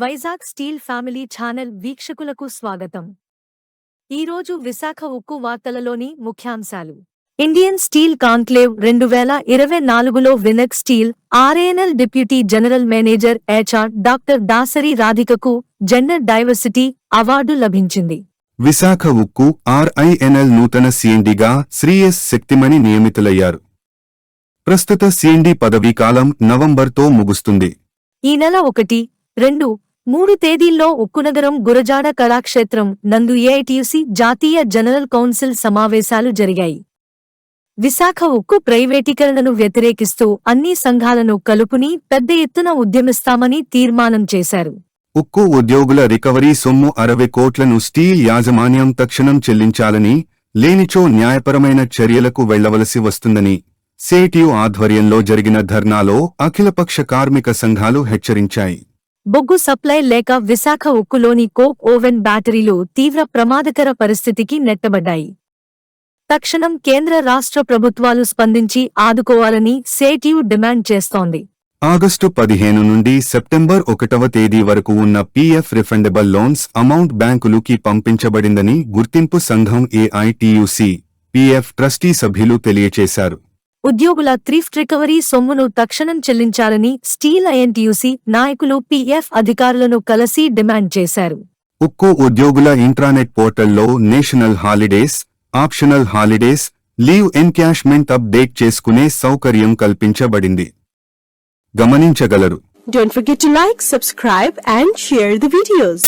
Vizag steel family channel వీక్షకులకు స్వాగతం. ఈరోజు విశాఖ ఉక్కు వార్తలలోని ముఖ్యాంశాలు. ఇండియన్ స్టీల్ కాన్క్లేవ్ రెండు వేల ఇరవై నాలుగులో వినక్ steel RANL deputy general manager HR doctor Dasari రాధికకు gender diversity award లభించింది. విశాఖ ఉక్కు ఆర్ఐఎన్ఎల్ నూతన సీఎండీగా శ్రీ ఎస్ శక్తిమణి నియమితులయ్యారు. ప్రస్తుత సీఎండీ పదవీ కాలం నవంబర్తో ముగుస్తుంది. ఈ నెల ఒకటి రెండు మూడు తేదీల్లో ఉక్కునగరం గురజాడ కళాక్షేత్రం నందు ఏఐటియుసి జాతీయ జనరల్ కౌన్సిల్ సమావేశాలు జరిగాయి. విశాఖ ఉక్కు ప్రైవేటీకరణను వ్యతిరేకిస్తూ అన్ని సంఘాలను కలుపుని పెద్ద ఎత్తున ఉద్యమిస్తామని తీర్మానం చేశారు. ఉక్కు ఉద్యోగుల రికవరీ సొమ్ము అరవై కోట్లను స్టీల్ యాజమాన్యం తక్షణం చెల్లించాలని లేనిచో న్యాయపరమైన చర్యలకు వెళ్ళవలసి వస్తుందని సేటియు ఆధ్వర్యంలో జరిగిన ధర్నాలో అఖిలపక్ష కార్మిక సంఘాలు హెచ్చరించాయి. బొగ్గు సప్లై లేక విశాఖ ఉక్కులోని కోక్ ఓవెన్ బ్యాటరీలు తీవ్ర ప్రమాదకర పరిస్థితికి నెట్టబడ్డాయి. తక్షణం కేంద్ర రాష్ట్ర ప్రభుత్వాలు స్పందించి ఆదుకోవాలని సేటియు డిమాండ్ చేస్తోంది. ఆగస్టు పదిహేను నుండి సెప్టెంబర్ ఒకటవ తేదీ వరకు ఉన్న పీఎఫ్ రిఫండబుల్ లోన్స్ అమౌంట్ బ్యాంకులుకి పంపించబడిందని గుర్తింపు సంఘం ఏఐటియుసి పీఎఫ్ ట్రస్టీ సభ్యులు తెలియచేశారు. ఉద్యోగుల థ్రిఫ్ట్ రికవరీ సొమ్మును తక్షణం చెల్లించాలని స్టీల్ ఐఎన్టీయూసీ నాయకులు పీఎఫ్ అధికారులను కలిసి డిమాండ్ చేశారు. ఉక్కు ఉద్యోగుల ఇంట్రానెట్ పోర్టల్లో national holidays optional holidays leave encashment update చేసుకునే సౌకర్యం కల్పించబడింది. గమనించగలరు. Don't forget to like, subscribe and share the videos.